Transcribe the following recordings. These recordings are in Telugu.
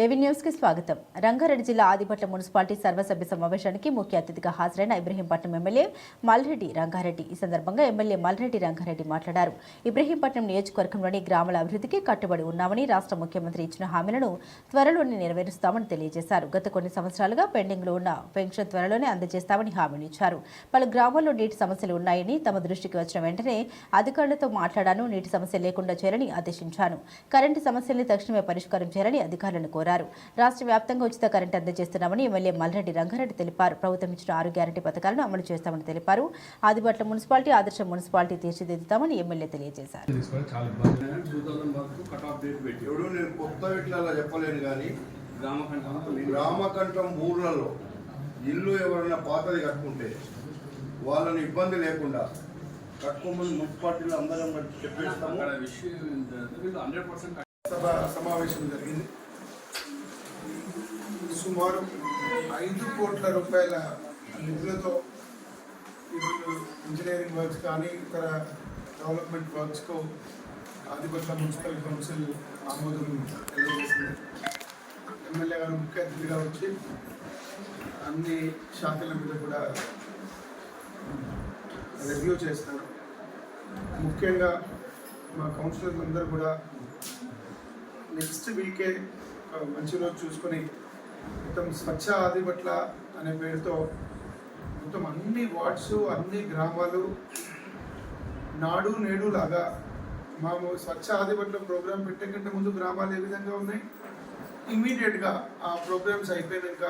ఏవి న్యూస్కి స్వాగతం. రంగారెడ్డి జిల్లా ఆదిపట్ల మున్సిపాలిటీ సర్వసభ్య సమావేశానికి ముఖ్య అతిథిగా హాజరైన ఇబ్రహీంపట్నం ఎమ్మెల్యే మల్రెడ్డి రంగారెడ్డి. ఈ సందర్భంగా ఎమ్మెల్యే మల్రెడ్డి రంగారెడ్డి మాట్లాడారు. ఇబ్రహీంపట్నం నియోజకవర్గంలోని గ్రామాల అభివృద్ధికి కట్టుబడి ఉన్నామని రాష్ట్ర ముఖ్యమంత్రి ఇచ్చిన హామీలను త్వరలోనే నెరవేరుస్తామని తెలియజేశారు. గత కొన్ని సంవత్సరాలుగా పెండింగ్లో ఉన్న పెన్షన్ త్వరలోనే అందజేస్తామని హామీనిచ్చారు పలు గ్రామాల్లో నీటి సమస్యలు ఉన్నాయని తమ దృష్టికి వచ్చిన వెంటనే అధికారులతో మాట్లాడాను నీటి సమస్య లేకుండా చేయాలని ఆదేశించాను. కరెంటు సమస్యల్ని తక్షణమే పరిష్కారం చేయాలని అధికారులను కోరారు. రాష్ట్ర వ్యాప్తంగా ఉచిత కరెంటు అందజేస్తున్నామని ఎమ్మెల్యే మల్రెడ్డి రంగారెడ్డి తెలిపారు. ప్రభుత్వం ఇచ్చిన ఆరు గ్యారంటీ పథకాలను అమలు చేస్తామని తెలిపారు. ఆదిపట్ల మున్సిపాలిటీ ఆదర్శ మున్సిపాలిటీ తీర్చిదిద్దుతామని ఎమ్మెల్యే తెలియజేశారు. ఊర్లలో ఇల్లు ఎవరైనా పాతది కట్టుకుంటే వాళ్ళని ఇబ్బంది లేకుండా కట్టుకోమని మున్సిపాలిటీలో అందరం చెప్పేస్తాము. అక్కడ విషయం ఏంటంటే వీళ్ళు హండ్రెడ్ పర్సెంట్ సభ సమావేశం జరిగింది. సుమారు ఐదు కోట్ల రూపాయల నిధులతో ఇప్పుడు ఇంజనీరింగ్ వర్క్స్ కానీ ఇతర డెవలప్మెంట్ వర్క్స్కు ఆదిపట్ల మున్సిపల్ కౌన్సిల్ ఆమోదం తెలియజేసింది. ఎమ్మెల్యే గారు ముఖ్య అతిథిగా వచ్చి అన్ని శాఖల మీద కూడా రివ్యూ చేస్తారు ముఖ్యంగా మా కౌన్సిలర్స్ అందరూ కూడా నెక్స్ట్ వీకే ఒక మంచి రోజు చూసుకొని మొత్తం స్వచ్ఛ ఆదిపట్ల అనే పేరుతో మొత్తం అన్ని వార్డ్స్ అన్ని గ్రామాలు నాడు నేడు లాగా మాము స్వచ్ఛ ఆదిపట్ల ప్రోగ్రామ్ పెట్టే కంటే ముందు గ్రామాలు ఏ విధంగా ఉన్నాయి? ఇమీడియట్గా ఆ ప్రోగ్రామ్స్ అయిపోయినాక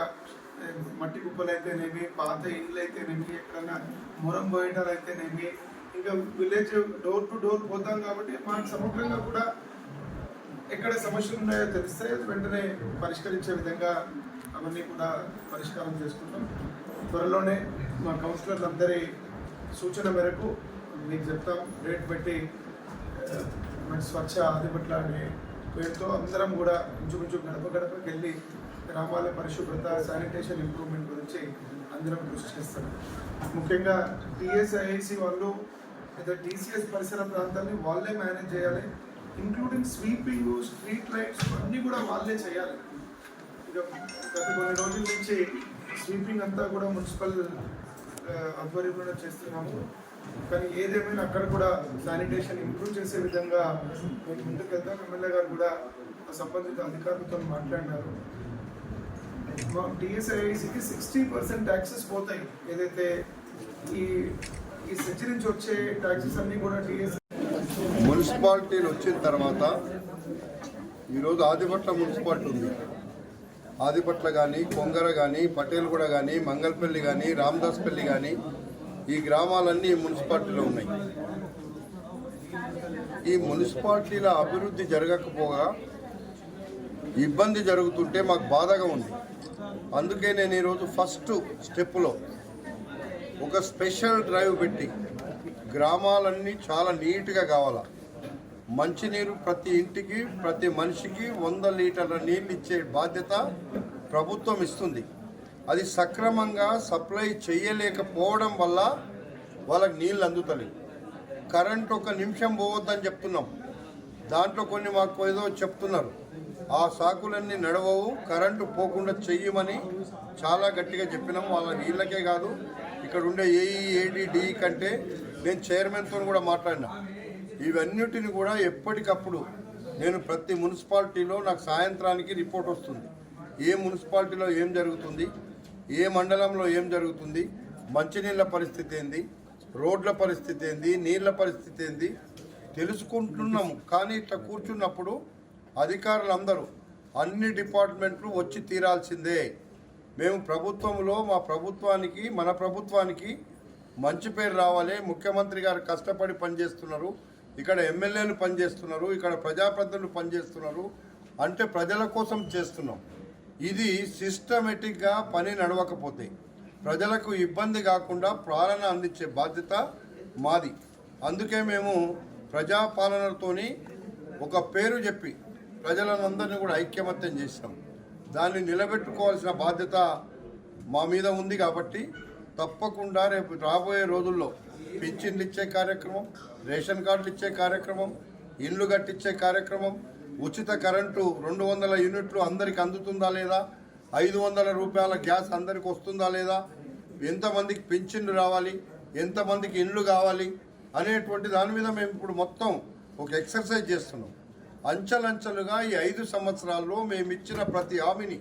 మట్టి కుప్పలు అయితేనేమి పాత ఇండ్లు అయితేనేమి ఎక్కడన్నా మొరం పోయేటాలు అయితేనేమి ఇంకా విలేజ్ డోర్ టు డోర్ పోతాం కాబట్టి మాకు సమగ్రంగా కూడా ఎక్కడ సమస్యలు ఉన్నాయో తెలిస్తే వెంటనే పరిష్కరించే విధంగా అవన్నీ కూడా పరిష్కారం చేసుకుంటాం. త్వరలోనే మా కౌన్సిలర్లు అందరి సూచన మేరకు మీకు చెప్తాం. డేట్ పెట్టి మంచి మన స్వచ్ఛ ఆదిపట్ల అనే పేరుతో అందరం కూడా ఇంచుమించు గడప గడపకి వెళ్ళి గ్రామాల పరిశుభ్రత శానిటేషన్ ఇంప్రూవ్మెంట్ గురించి అందరం కృషి చేస్తాం. ముఖ్యంగా టీఎస్ఐఐసి వాళ్ళు లేదా టీసీఎస్ పరిసర ప్రాంతాన్ని వాళ్ళే మేనేజ్ చేయాలి. ఇంక్లూడింగ్ స్వీపింగ్ స్ట్రీట్ లైట్స్ అన్నీ కూడా వాళ్ళే చేయాలి. ఇక గత కొన్ని రోజుల నుంచి స్వీపింగ్ అంతా కూడా మున్సిపల్ ఆధ్వర్యంలో చేస్తున్నాము. కానీ ఏదేమైనా అక్కడ కూడా శానిటేషన్ ఇంప్రూవ్ చేసే విధంగా మేము ముందుకు వెళ్తాం ఎమ్మెల్యే గారు కూడా సంబంధిత అధికారులతో మాట్లాడినారు మా టీఎస్ఐసికి సిక్స్టీ పర్సెంట్ ట్యాక్సెస్ పోతాయి. ఏదైతే ఈ ఈ సెంచరీ నుంచి వచ్చే ట్యాక్సెస్ అన్నీ కూడా టీఎస్ఐ మున్సిపాలిటీలు వచ్చిన తర్వాత ఈరోజు ఆదిపట్ల మున్సిపాలిటీ ఉంది. ఆదిపట్ల కానీ కొంగర కానీ పటేల్గూడ కానీ మంగళపల్లి కానీ రామదాస్పల్లి కానీ ఈ గ్రామాలన్నీ ఈ మున్సిపాలిటీలో ఉన్నాయి. ఈ మున్సిపాలిటీల అభివృద్ధి జరగకపోగా ఇబ్బంది జరుగుతుంటే మాకు బాధగా ఉంది. అందుకే నేను ఈరోజు ఫస్ట్ స్టెప్లో ఒక స్పెషల్ డ్రైవ్ పెట్టి గ్రామాలన్నీ చాలా నీట్గా కావాలా. మంచినీరు ప్రతి ఇంటికి ప్రతి మనిషికి వంద లీటర్ల నీళ్ళు ఇచ్చే బాధ్యత ప్రభుత్వం ఇస్తుంది. అది సక్రమంగా సప్లై చేయలేకపోవడం వల్ల వాళ్ళకి నీళ్ళు అందుతలేదు. కరెంట్ ఒక నిమిషం పోవద్దని చెప్తున్నాం. దాంట్లో కొన్ని మాకు ఏదో చెప్తున్నారు. ఆ సాకులన్నీ నడవవు కరెంటు పోకుండా చెయ్యమని చాలా గట్టిగా చెప్పినాం. వాళ్ళ నీళ్ళకే కాదు ఇక్కడ ఉండే ఏఈ ఏడి కంటే నేను చైర్మన్తో కూడా మాట్లాడినా. ఇవన్నిటిని కూడా ఎప్పటికప్పుడు నేను ప్రతి మున్సిపాలిటీలో నాకు సాయంత్రానికి రిపోర్ట్ వస్తుంది. ఏ మున్సిపాలిటీలో ఏం జరుగుతుంది? ఏ మండలంలో ఏం జరుగుతుంది? మంచినీళ్ళ పరిస్థితి ఏంది? రోడ్ల పరిస్థితి ఏంది? నీళ్ళ పరిస్థితి ఏంది? తెలుసుకుంటున్నాము కానీ ఇట్లా కూర్చున్నప్పుడు అధికారులు అందరూ అన్ని డిపార్ట్మెంట్లు వచ్చి తీరాల్సిందే. మేము ప్రభుత్వంలో మా ప్రభుత్వానికి మన ప్రభుత్వానికి మంచి పేరు రావాలి. ముఖ్యమంత్రి గారు కష్టపడి పనిచేస్తున్నారు. ఇక్కడ ఎమ్మెల్యేలు పనిచేస్తున్నారు ఇక్కడ ప్రజాప్రతినిధులు పనిచేస్తున్నారు అంటే ప్రజల కోసం చేస్తున్నాం. ఇది సిస్టమేటిక్గా పని నడవకపోతే ప్రజలకు ఇబ్బంది కాకుండా పాలన అందించే బాధ్యత మాది. అందుకే మేము ప్రజాపాలనతోని ఒక పేరు చెప్పి ప్రజలందరినీ కూడా ఐక్యమత్యం చేసినాం దాన్ని నిలబెట్టుకోవాల్సిన బాధ్యత మా మీద ఉంది కాబట్టి తప్పకుండా రేపు రాబోయే రోజుల్లో పింఛన్లు ఇచ్చే కార్యక్రమం రేషన్ కార్డులు ఇచ్చే కార్యక్రమం ఇండ్లు కట్టించే కార్యక్రమం ఉచిత కరెంటు రెండు వందల యూనిట్లు అందరికి అందుతుందా లేదా? ఐదు వందల రూపాయల గ్యాస్ అందరికి వస్తుందా లేదా? ఎంతమందికి పింఛన్లు రావాలి? ఎంతమందికి ఇండ్లు కావాలి? అనేటువంటి దాని మీద మేము ఇప్పుడు మొత్తం ఒక ఎక్సర్సైజ్ చేస్తున్నాం. అంచెలంచెలుగా ఈ ఐదు సంవత్సరాల్లో మేము ఇచ్చిన ప్రతి హామీని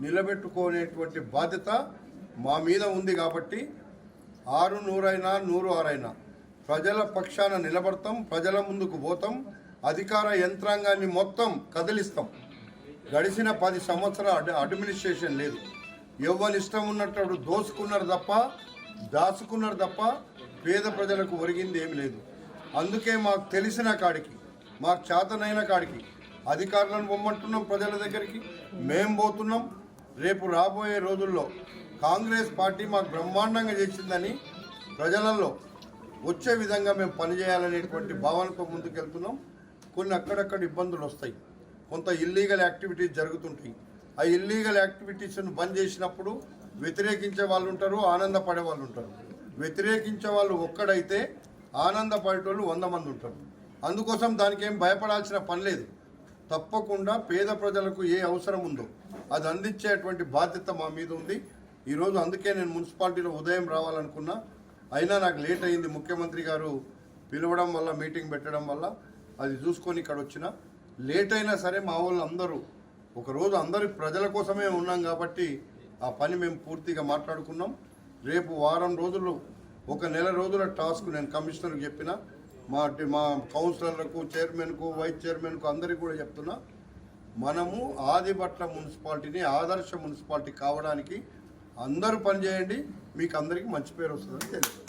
నిలబెట్టుకునేటువంటి బాధ్యత మా మీద ఉంది కాబట్టి ఆరు నూరైనా నూరు ఆరైనా. ప్రజల పక్షాన నిలబడతాం ప్రజల ముందుకు పోతాం అధికార యంత్రాంగాన్ని మొత్తం కదిలిస్తాం. గడిచిన పది సంవత్సరాల అడ్మినిస్ట్రేషన్ లేదు. ఎవరి ఇష్టం ఉన్నట్టు దోసుకున్నారు తప్ప దాచుకున్నారు తప్ప పేద ప్రజలకు ఒరిగింది ఏమి లేదు. అందుకే మాకు తెలిసిన కాడికి మాకు చేతనైన కాడికి అధికారులను పొమ్మంటున్నాం ప్రజల దగ్గరికి. మేం పోతున్నాం రేపు రాబోయే రోజుల్లో కాంగ్రెస్ పార్టీ మాకు బ్రహ్మాండంగా చేసిందని ప్రజలలో వచ్చే విధంగా మేము పనిచేయాలనేటువంటి భావనతో ముందుకెళ్తున్నాం. కొన్ని అక్కడక్కడ ఇబ్బందులు వస్తాయి. కొంత ఇల్లీగల్ యాక్టివిటీస్ జరుగుతుంటాయి. ఆ ఇల్లీగల్ యాక్టివిటీస్ను బంద్ చేసినప్పుడు వ్యతిరేకించే వాళ్ళు ఉంటారు ఆనందపడే వాళ్ళు ఉంటారు. వ్యతిరేకించే వాళ్ళు ఒక్కడైతే ఆనందపడేటోళ్ళు వంద మంది ఉంటారు. అందుకోసం దానికి ఏం భయపడాల్సిన పని లేదు. తప్పకుండా పేద ప్రజలకు ఏ అవసరం ఉందో అది అందించేటువంటి బాధ్యత మా మీద ఉంది. ఈరోజు అందుకే నేను మున్సిపాలిటీలో ఉదయం రావాలనుకున్నా. అయినా నాకు లేట్ అయింది ముఖ్యమంత్రి గారు పిలవడం వల్ల మీటింగ్ పెట్టడం వల్ల. అది చూసుకొని ఇక్కడ వచ్చిన. లేట్ అయినా సరే మా వాళ్ళు అందరూ ఒకరోజు అందరి ప్రజల కోసమే ఉన్నాం కాబట్టి ఆ పని మేము పూర్తిగా మాట్లాడుకున్నాం. రేపు వారం రోజులు ఒక నెల రోజుల టాస్క్ నేను కమిషనర్కి చెప్పిన. మా మా కౌన్సిలర్లకు చైర్మన్కు వైస్ చైర్మన్కు అందరికీ కూడా చెప్తున్నా మనము ఆదిబట్ల మున్సిపాలిటీని ఆదర్శ మున్సిపాలిటీ కావడానికి అందరూ పనిచేయండి మీకు అందరికీ మంచి పేరు వస్తుందని తెలియదు